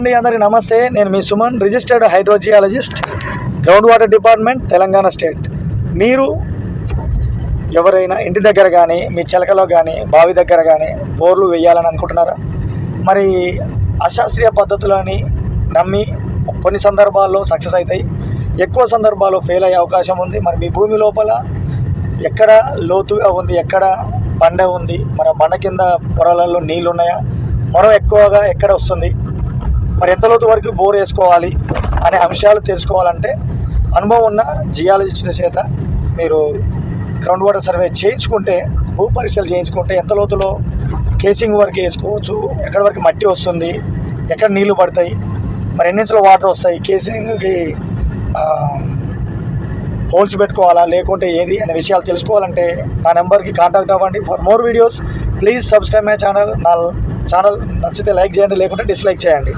అండి అందరికి నమస్తే. నేను మీ Suman registered hydrogeologist ground water department Telangana state. మీరు ఎవరైనా ఇంటి దగ్గర కానీ మీ చిలకలో కానీ బావి దగ్గర కానీ బోర్లు వేయాలని అనుకుంటున్నారా? మరి అశాస్త్రీయ పద్ధతులని నమ్మి కొన్ని సందర్భాల్లో సక్సెస్ అవుతాయి. ఎక్కువ సందర్భాల్లో ఫెయిల్ అయ్యే అవకాశం ఉంది. మరి మీ భూమి లోపల ఎక్కడ లోతుగా ఉంది ఎక్కడ బండ ఉంది? మరి బండ కింద పొరలలో నీళ్ళు ఉన్నాయా మరో ఎక్కువగా ఎక్కడ వస్తుంది? మరి ఎంత లోతు వరకు బోర్ వేసుకోవాలి అనే అంశాలు తెలుసుకోవాలంటే అనుభవం ఉన్న జియాలజిస్టుల చేత మీరు గ్రౌండ్ వాటర్ సర్వే చేయించుకుంటే భూ పరీక్షలు చేయించుకుంటే ఎంత లోతులో కేసింగ్ వరకు వేసుకోవచ్చు ఎక్కడి వరకు మట్టి వస్తుంది ఎక్కడ నీళ్ళు పడతాయి మరి ఎన్ని వాటర్ వస్తాయి కేసింగ్కి హోల్స్ పెట్టుకోవాలా లేకుంటే ఏది అనే విషయాలు తెలుసుకోవాలంటే నా నెంబర్కి కాంటాక్ట్ అవ్వండి. For more videos please subscribe my channel నా ఛానల్ నచ్చితే లైక్ చేయండి లేకుంటే డిస్లైక్ చేయండి.